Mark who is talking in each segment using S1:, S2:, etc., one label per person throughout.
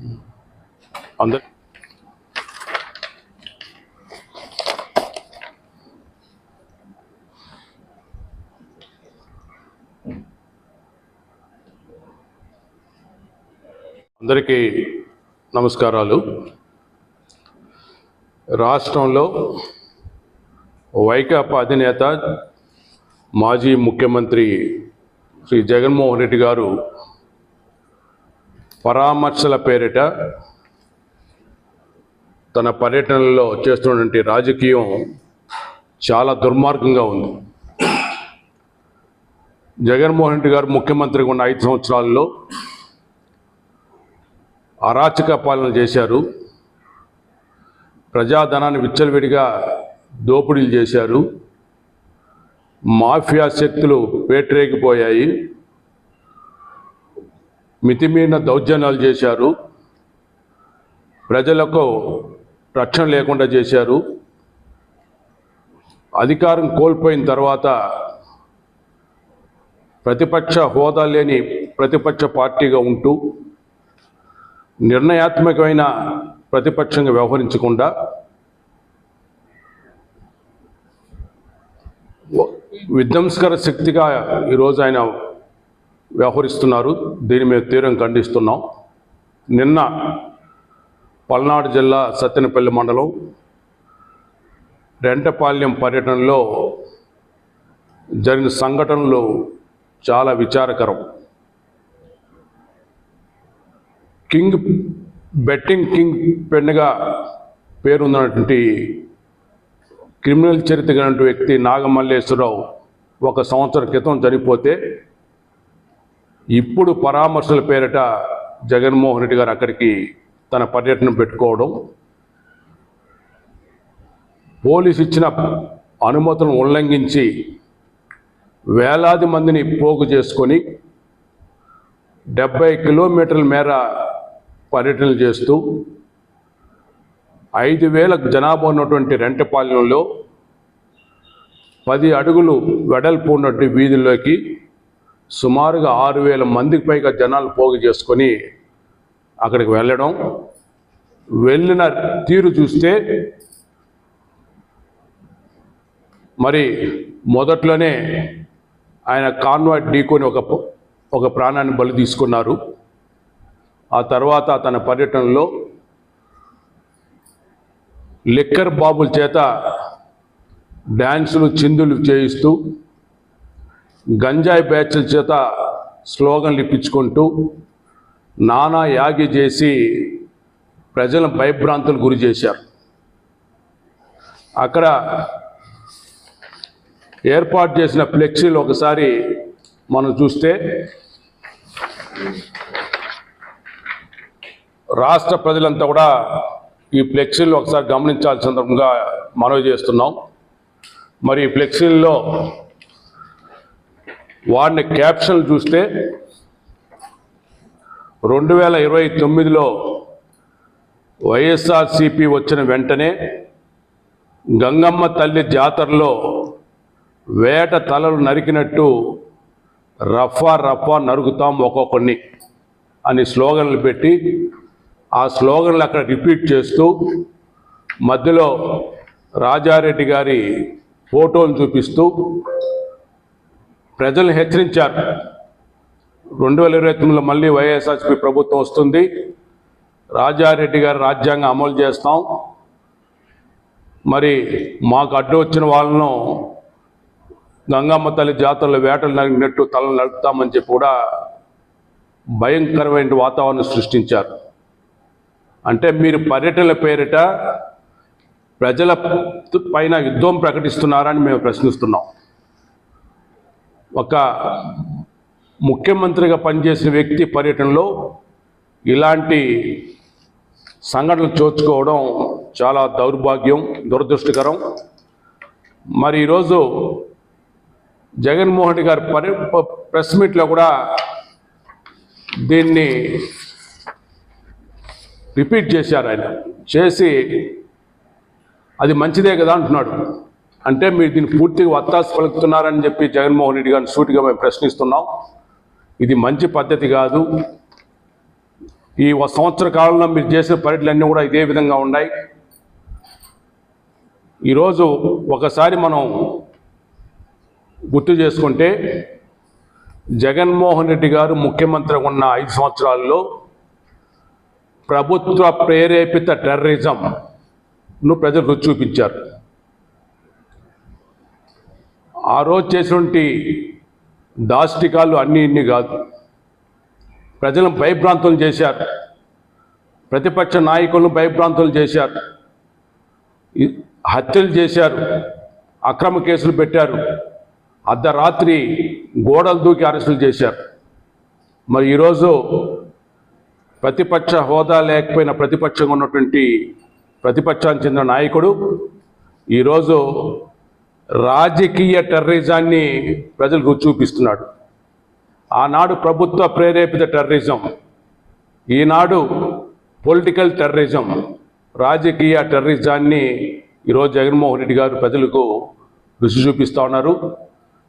S1: అందరు అందరికీ నమస్కారాలు. రాష్ట్రంలో వైకాపా అధినేత మాజీ ముఖ్యమంత్రి శ్రీ జగన్మోహన్ రెడ్డి గారు పరామర్శల పేరిట తన పర్యటనలో చేస్తున్నటువంటి రాజకీయం చాలా దుర్మార్గంగా ఉంది. జగన్మోహన్ రెడ్డి గారు ముఖ్యమంత్రిగా ఉన్న ఐదు సంవత్సరాల్లో అరాచక పాలన చేశారు. ప్రజాధనాన్ని విచ్చలవిడిగా దోపిడీలు చేశారు. మాఫియా శక్తులు పేటరేగిపోయాయి మితిమీరిన దౌర్జన్యాలు చేశారు. ప్రజలకు రక్షణ లేకుండా చేశారు. అధికారం కోల్పోయిన తర్వాత ప్రతిపక్ష హోదా లేని ప్రతిపక్ష పార్టీగా ఉంటూ నిర్ణయాత్మకమైన ప్రతిపక్షంగా వ్యవహరించకుండా విధ్వంసకర శక్తిగా ఈరోజు ఆయన వ్యవహరిస్తున్నారు. దీని మేము తీరం ఖండిస్తున్నాం. నిన్న పల్నాడు జిల్లా సత్తెనపల్లి మండలం రెంటపాలెం పర్యటనలో జరిగిన సంఘటనలు చాలా విచారకరం. కింగ్ బెట్టింగ్ కింగ్ పెన్నుగా పేరున్నటువంటి క్రిమినల్ చరిత్ర వ్యక్తి నాగమల్లేశ్వరరావు ఒక సంవత్సరం క్రితం చనిపోతే ఇప్పుడు పరామర్శల పేరిట జగన్మోహన్ రెడ్డి గారు అక్కడికి తన పర్యటన పెట్టుకోవడం పోలీసు ఇచ్చిన అనుమతులను ఉల్లంఘించి వేలాది మందిని పోగు చేసుకొని డెబ్బై కిలోమీటర్ల మేర పర్యటనలు చేస్తూ ఐదు వేల జనాభా ఉన్నటువంటి రెంటపాలెంలో పది అడుగులు వెడల్పు ఉన్నటువంటి వీధుల్లోకి సుమారుగా ఆరు వేల మందికి పైగా జనాలు పోగు చేసుకొని అక్కడికి వెళ్ళడం. వెళ్ళిన తీరు చూస్తే మరి మొదట్లోనే ఆయన కాన్వాట్ ఢీకొని ఒక ఒక ప్రాణాన్ని బలి తీసుకున్నారు. ఆ తర్వాత తన పర్యటనలో లిక్కర్ బాబుల చేత డ్యాన్సులు చిందులు చేయిస్తూ గంజాయి బ్యాచ్ల చేత స్లోగన్లు ఇప్పించుకుంటూ నానా యాగి చేసి ప్రజలను భయభ్రాంతులు గురి చేశారు. అక్కడ ఏర్పాటు చేసిన ఫ్లెక్సీలు ఒకసారి మనం చూస్తే రాష్ట్ర ప్రజలంతా కూడా ఈ ఫ్లెక్సీలు ఒకసారి గమనించాల్సిన సందర్భంగా మనవి చేస్తున్నాం. మరి ఈ ఫ్లెక్సీల్లో వాడిన క్యాప్షన్లు చూస్తే రెండు వేల ఇరవై తొమ్మిదిలో వైఎస్ఆర్సిపి వచ్చిన వెంటనే గంగమ్మ తల్లి జాతరలో వేట తలలు నరికినట్టు రఫా రఫా నరుకుతాం ఒక్కొక్కడిని అని స్లోగన్లు పెట్టి ఆ స్లోగన్లు అక్కడ రిపీట్ చేస్తూ మధ్యలో రాజారెడ్డి గారి ఫోటోలు చూపిస్తూ ప్రజల్ని హెచ్చరించారు. రెండు వేల ఇరవై తొమ్మిదిలో మళ్ళీ వైఎస్ఆర్సీపీ ప్రభుత్వం వస్తుంది. రాజారెడ్డి గారు రాజ్యాంగం అమలు చేస్తాం. మరి మాకు అడ్డు వచ్చిన వాళ్ళను గంగమ్మ తల్లి జాతరలో వేటలు నడిగినట్టు తలను నడుపుతామని చెప్పి కూడా భయంకరమైన వాతావరణం సృష్టించారు. అంటే మీరు పర్యటనల పేరిట ప్రజల పైన యుద్ధం ప్రకటిస్తున్నారని మేము ప్రశ్నిస్తున్నాం. ఒక ముఖ్యమంత్రిగా పనిచేసిన వ్యక్తి పర్యటనలో ఇలాంటి సంఘటనలు చూసుకోవడం చాలా దౌర్భాగ్యం దురదృష్టకరం. మరి ఈరోజు జగన్మోహన్ రెడ్డి గారి పరి ప్రెస్ మీట్లో కూడా దీన్ని రిపీట్ చేశారు ఆయన. చేసి అది మంచిదే కదా అంటున్నాడు. అంటే మీరు దీన్ని పూర్తిగా వత్తాసు పలుకుతున్నారని చెప్పి జగన్మోహన్ రెడ్డి గారిని సూటిగా మేము ప్రశ్నిస్తున్నాం. ఇది మంచి పద్ధతి కాదు. ఈ ఒక సంవత్సర కాలంలో మీరు చేసిన పర్యటనలన్నీ కూడా ఇదే విధంగా ఉన్నాయి. ఈరోజు ఒకసారి మనం గుర్తు చేసుకుంటే జగన్మోహన్ రెడ్డి గారు ముఖ్యమంత్రి ఉన్న ఐదు సంవత్సరాల్లో ప్రభుత్వ ప్రేరేపిత టెర్రరిజంను ప్రజలు రుచి చూపించారు. ఆ రోజు చేసినటువంటి దాష్టికాలు అన్నీ ఇన్ని కాదు. ప్రజలను భయభ్రాంతులు చేశారు. ప్రతిపక్ష నాయకులను భయభ్రాంతులు చేశారు. హత్యలు చేశారు. అక్రమ కేసులు పెట్టారు. అర్ధరాత్రి గోడలు దూకి అరెస్టులు చేశారు. మరి ఈరోజు ప్రతిపక్ష హోదా లేకపోయిన ప్రతిపక్షంగా ఉన్నటువంటి ప్రతిపక్షానికి చెందిన నాయకుడు ఈరోజు రాజకీయ టెర్రరిజాన్ని ప్రజలకు రుచి చూపిస్తున్నాడు. ఆనాడు ప్రభుత్వ ప్రేరేపిత టెర్రరిజం ఈనాడు పొలిటికల్ టెర్రరిజం రాజకీయ టెర్రరిజాన్ని ఈరోజు జగన్మోహన్ రెడ్డి గారు ప్రజలకు రుచి చూపిస్తూ ఉన్నారు.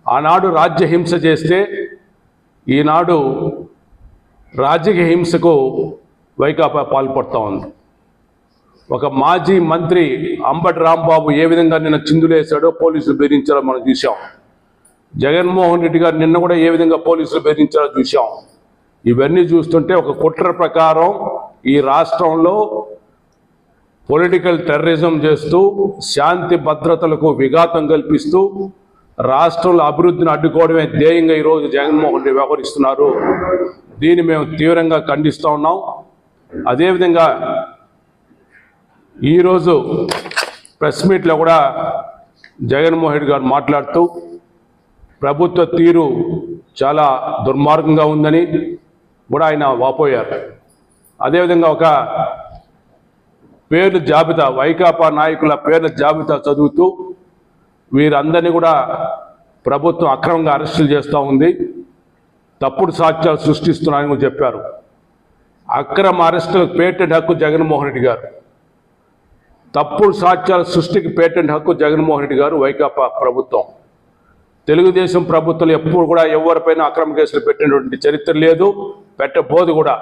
S1: ఆనాడు రాజ్య హింస చేస్తే ఈనాడు రాజకీయ హింసకు వైకాపా పాల్పడుతూ ఉంది. ఒక మాజీ మంత్రి అంబటి రాంబాబు ఏ విధంగా నిన్న చిందులేశాడో పోలీసులు బెదిరించారో మనం చూసాం జగన్మోహన్ రెడ్డి గారు నిన్న కూడా ఏ విధంగా పోలీసులు బెదిరించారో చూసాం ఇవన్నీ చూస్తుంటే ఒక కుట్ర ప్రకారం ఈ రాష్ట్రంలో పొలిటికల్ టెర్రరిజం చేస్తూ శాంతి భద్రతలకు విఘాతం కల్పిస్తూ రాష్ట్రంలో అభివృద్ధిని అడ్డుకోవడమే ధ్యేయంగా ఈరోజు జగన్మోహన్ రెడ్డి వ్యవహరిస్తున్నారు. దీన్ని మేము తీవ్రంగా ఖండిస్తూ ఉన్నాం. అదేవిధంగా ఈరోజు ప్రెస్ మీట్లో కూడా జగన్మోహన్ రెడ్డి గారు మాట్లాడుతూ ప్రభుత్వ తీరు చాలా దుర్మార్గంగా ఉందని కూడా ఆయన వాపోయారు. అదేవిధంగా ఒక పేర్ల జాబితా వైకాపా నాయకుల పేర్ల జాబితా చదువుతూ వీరందరినీ కూడా ప్రభుత్వం అక్రమంగా అరెస్టులు చేస్తూ ఉంది. తప్పుడు సాక్ష్యాలు సృష్టిస్తున్నారని కూడా చెప్పారు. అక్రమ అరెస్టులకు పేటెంట్ హక్కు జగన్మోహన్ రెడ్డి గారు. తప్పుడు సాక్ష్యాల సృష్టికి పేటెంట్ హక్కు జగన్మోహన్ రెడ్డి గారు వైకాపా ప్రభుత్వం. తెలుగుదేశం ప్రభుత్వం ఎప్పుడు కూడా ఎవరిపైన అక్రమ కేసులు పెట్టినటువంటి చరిత్ర లేదు పెట్టబోదు కూడా.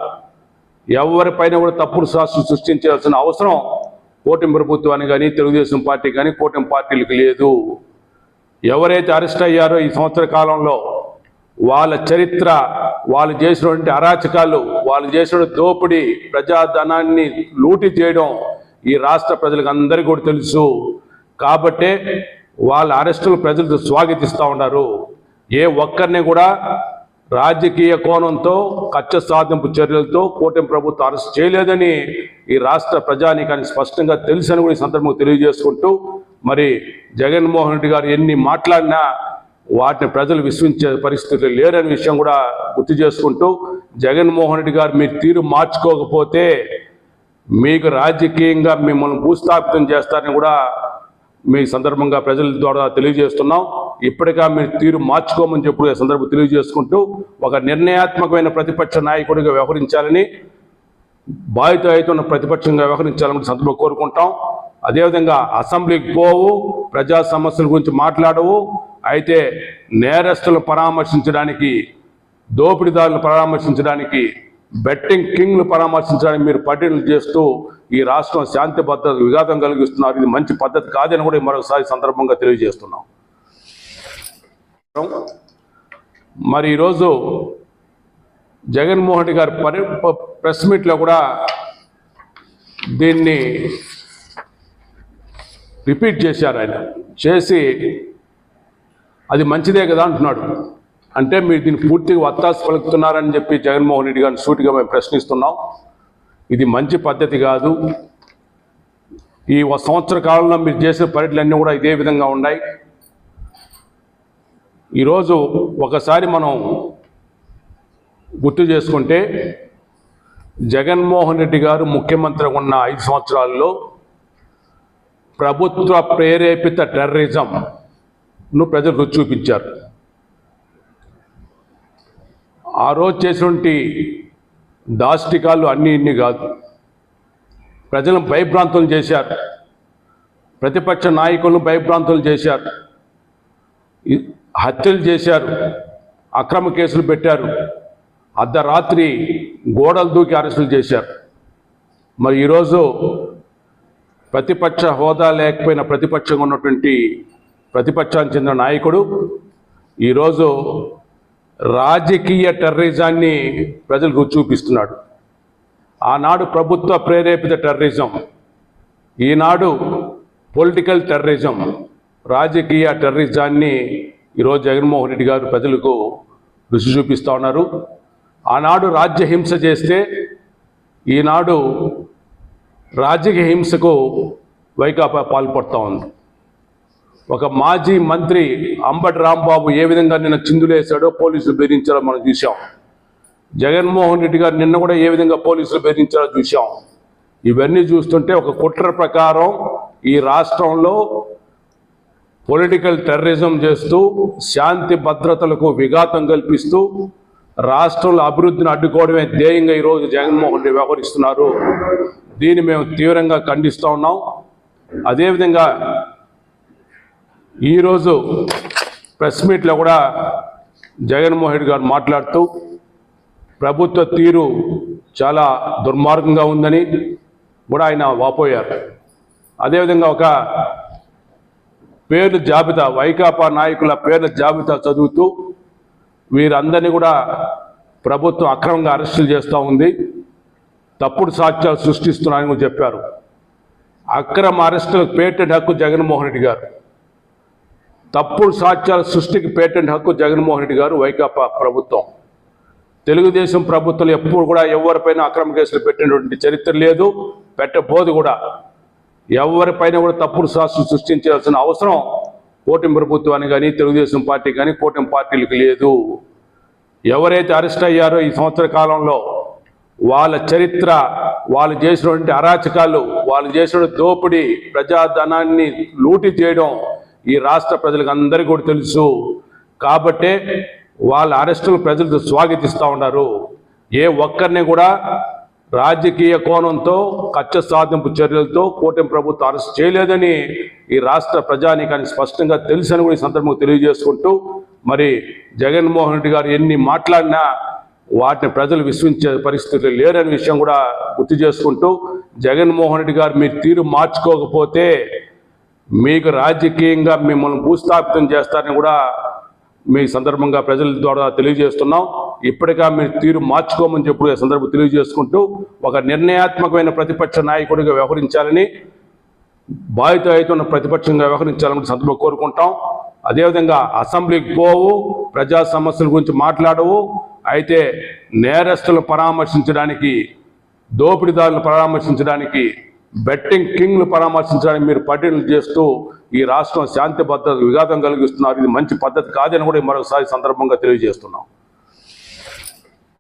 S1: ఎవరిపైన కూడా తప్పుడు సాక్షులు సృష్టించాల్సిన అవసరం కూటమి ప్రభుత్వానికి కానీ తెలుగుదేశం పార్టీ కానీ కూటమి పార్టీలకు లేదు. ఎవరైతే అరెస్ట్ అయ్యారో ఈ సంవత్సర కాలంలో వాళ్ళ చరిత్ర వాళ్ళు చేసినటువంటి అరాచకాలు వాళ్ళు చేసిన దోపిడీ ప్రజాధనాన్ని లూటి చేయడం ఈ రాష్ట్ర ప్రజలకు అందరికీ కూడా తెలుసు. కాబట్టే వాళ్ళ అరెస్టులు ప్రజలు స్వాగతిస్తూ ఉన్నారు. ఏ ఒక్కరిని కూడా రాజకీయ కోణంతో కచ్చ సాధింపు చర్యలతో కూటమి ప్రభుత్వం అరెస్ట్ చేయలేదని ఈ రాష్ట్ర ప్రజానీకానికి స్పష్టంగా తెలుసని కూడా ఈ సందర్భంగా తెలియజేసుకుంటూ మరి జగన్మోహన్ రెడ్డి గారు ఎన్ని మాట్లాడినా వాటిని ప్రజలు విశ్వించే పరిస్థితులు లేరనే విషయం కూడా గుర్తు చేసుకుంటూ జగన్మోహన్ రెడ్డి గారు మీరు తీరు మార్చుకోకపోతే మీకు రాజకీయంగా మిమ్మల్ని భూస్థాపితం చేస్తారని కూడా మీ సందర్భంగా ప్రజల ద్వారా తెలియజేస్తున్నాం. ఇప్పటికా మీరు తీరు మార్చుకోమని చెప్పి సందర్భం తెలియజేసుకుంటూ ఒక నిర్ణయాత్మకమైన ప్రతిపక్ష నాయకుడిగా వ్యవహరించాలని బాధిత ఉన్న ప్రతిపక్షంగా వ్యవహరించాలని సందర్భం కోరుకుంటాం. అదేవిధంగా అసెంబ్లీకి పోవు ప్రజా సమస్యల గురించి మాట్లాడవు. అయితే నేరస్తులను పరామర్శించడానికి దోపిడీదారులను పరామర్శించడానికి బెట్టింగ్ కింగ్లు పరామర్శించడానికి మీరు పర్యటనలు చేస్తూ ఈ రాష్ట్రం శాంతి భద్రత విఘాతం కలిగిస్తున్నారు. ఇది మంచి పద్ధతి కాదని కూడా మరొకసారి సందర్భంగా తెలియజేస్తున్నాం. మరి ఈరోజు జగన్మోహన్ రెడ్డి గారి పరి ప్రెస్ మీట్లో కూడా దీన్ని రిపీట్ చేశారు ఆయన. చేసి అది మంచిదే కదా అంటున్నాడు. అంటే మీరు దీన్ని పూర్తిగా వత్తాసు పలుకుతున్నారని చెప్పి జగన్మోహన్ రెడ్డి గారిని సూటిగా మేము ప్రశ్నిస్తున్నాం. ఇది మంచి పద్ధతి కాదు. ఈ ఒక సంవత్సర కాలంలో మీరు చేసిన పర్యటనలన్నీ కూడా ఇదే విధంగా ఉన్నాయి. ఈరోజు ఒకసారి మనం గుర్తు చేసుకుంటే జగన్మోహన్ రెడ్డి గారు ముఖ్యమంత్రి ఉన్న ఐదు సంవత్సరాల్లో ప్రభుత్వ ప్రేరేపిత టెర్రరిజంను ప్రజలు రుచి చూపించారు. ఆ రోజు చేసినటువంటి దాష్టికాలు అన్నీ ఇన్ని కాదు. ప్రజలను భయభ్రాంతులు చేశారు. ప్రతిపక్ష నాయకులను భయభ్రాంతులు చేశారు. హత్యలు చేశారు. అక్రమ కేసులు పెట్టారు. అర్ధరాత్రి గోడలు దూకి అరెస్టులు చేశారు. మరి ఈరోజు ప్రతిపక్ష హోదా లేకపోయిన ప్రతిపక్షంగా ఉన్నటువంటి ప్రతిపక్షానికి చెందిన నాయకుడు ఈరోజు రాజకీయ టెర్రరిజాన్ని ప్రజలకు చూపిస్తున్నాడు. ఆనాడు ప్రభుత్వ ప్రేరేపిత టెర్రరిజం ఈనాడు పొలిటికల్ టెర్రరిజం రాజకీయ టెర్రరిజాన్ని ఈరోజు జగన్మోహన్ రెడ్డి గారు ప్రజలకు రుచి చూపిస్తూ ఉన్నారు. ఆనాడు రాజ్య హింస చేస్తే ఈనాడు రాజకీయ హింసకు వైకాపా పాల్పడుతూ ఉంది. ఒక మాజీ మంత్రి అంబటి రాంబాబు ఏ విధంగా నిన్న చిందులేశాడో పోలీసులు బెదిరించారో మనం చూసాం జగన్మోహన్ రెడ్డి గారు నిన్న కూడా ఏ విధంగా పోలీసులు బెదిరించారో చూసాం ఇవన్నీ చూస్తుంటే ఒక కుట్ర ప్రకారం ఈ రాష్ట్రంలో పొలిటికల్ టెర్రరిజం చేస్తూ శాంతి భద్రతలకు విఘాతం కల్పిస్తూ రాష్ట్రంలో అభివృద్ధిని అడ్డుకోవడమే ధ్యేయంగా ఈరోజు జగన్మోహన్ రెడ్డి వ్యవహరిస్తున్నారు. దీన్ని మేము తీవ్రంగా ఖండిస్తూ ఉన్నాం. అదేవిధంగా ఈరోజు ప్రెస్ మీట్లో కూడా జగన్మోహన్ రెడ్డి గారు మాట్లాడుతూ ప్రభుత్వ తీరు చాలా దుర్మార్గంగా ఉందని కూడా ఆయన వాపోయారు. అదేవిధంగా ఒక పేర్ల జాబితా వైకాపా నాయకుల పేర్ల జాబితా చదువుతూ వీరందరినీ కూడా ప్రభుత్వం అక్రమంగా అరెస్టులు చేస్తూ ఉంది. తప్పుడు సాక్ష్యాలు సృష్టిస్తున్నాయని కూడా చెప్పారు. అక్రమ అరెస్టులకు పేటెంట్ హక్కు జగన్మోహన్ రెడ్డి గారు. తప్పుడు సాక్ష్యాల సృష్టికి పేటెంట్ హక్కు జగన్మోహన్ రెడ్డి గారు వైకాపా ప్రభుత్వం. తెలుగుదేశం ప్రభుత్వం ఎప్పుడు కూడా ఎవరిపైన అక్రమ కేసులు పెట్టినటువంటి చరిత్ర లేదు పెట్టబోదు కూడా. ఎవరిపైన కూడా తప్పుడు సాక్షులు సృష్టించాల్సిన అవసరం కూటమి ప్రభుత్వానికి కానీ తెలుగుదేశం పార్టీ కానీ కూటమి పార్టీలకు లేదు. ఎవరైతే అరెస్ట్ అయ్యారో ఈ సంవత్సర కాలంలో వాళ్ళ చరిత్ర వాళ్ళు చేసినటువంటి అరాచకాలు వాళ్ళు చేసిన దోపిడీ ప్రజాధనాన్ని లూటి చేయడం ఈ రాష్ట్ర ప్రజలకు అందరికీ కూడా తెలుసు. కాబట్టే వాళ్ళ అరెస్టులు ప్రజలు స్వాగతిస్తూ ఉన్నారు. ఏ ఒక్కరిని కూడా రాజకీయ కోణంతో కచ్చ సాధింపు చర్యలతో కూటమి ప్రభుత్వం అరెస్ట్ చేయలేదని ఈ రాష్ట్ర ప్రజానీకానికి స్పష్టంగా తెలుసని కూడా ఈ సందర్భంగా తెలియజేసుకుంటూ మరి జగన్మోహన్ రెడ్డి గారు ఎన్ని మాట్లాడినా వాటిని ప్రజలు విశ్వించే పరిస్థితులు లేరనే విషయం కూడా గుర్తు చేసుకుంటూ జగన్మోహన్ రెడ్డి గారు మీరు తీరు మార్చుకోకపోతే మీకు రాజకీయంగా మిమ్మల్ని భూస్థాపితం చేస్తారని కూడా మీ సందర్భంగా ప్రజల ద్వారా తెలియజేస్తున్నాం. ఇప్పటికా మీరు తీరు మార్చుకోమని చెప్పి సందర్భం తెలియజేసుకుంటూ ఒక నిర్ణయాత్మకమైన ప్రతిపక్ష నాయకుడిగా వ్యవహరించాలని బాధిత ఉన్న ప్రతిపక్షంగా వ్యవహరించాలని సందర్భం కోరుకుంటాం. అదేవిధంగా అసెంబ్లీకి పోవు ప్రజా సమస్యల గురించి మాట్లాడవు. అయితే నేరస్తులను పరామర్శించడానికి దోపిడీదారులను పరామర్శించడానికి బెట్టింగ్ కింగ్ను పరామర్శించడానికి మీరు పర్యటనలు చేస్తూ ఈ రాష్ట్రం శాంతి భద్రత విఘాతం కలిగిస్తున్నారు. ఇది మంచి పద్ధతి కాదని కూడా మరొకసారి సందర్భంగా తెలియజేస్తున్నాం.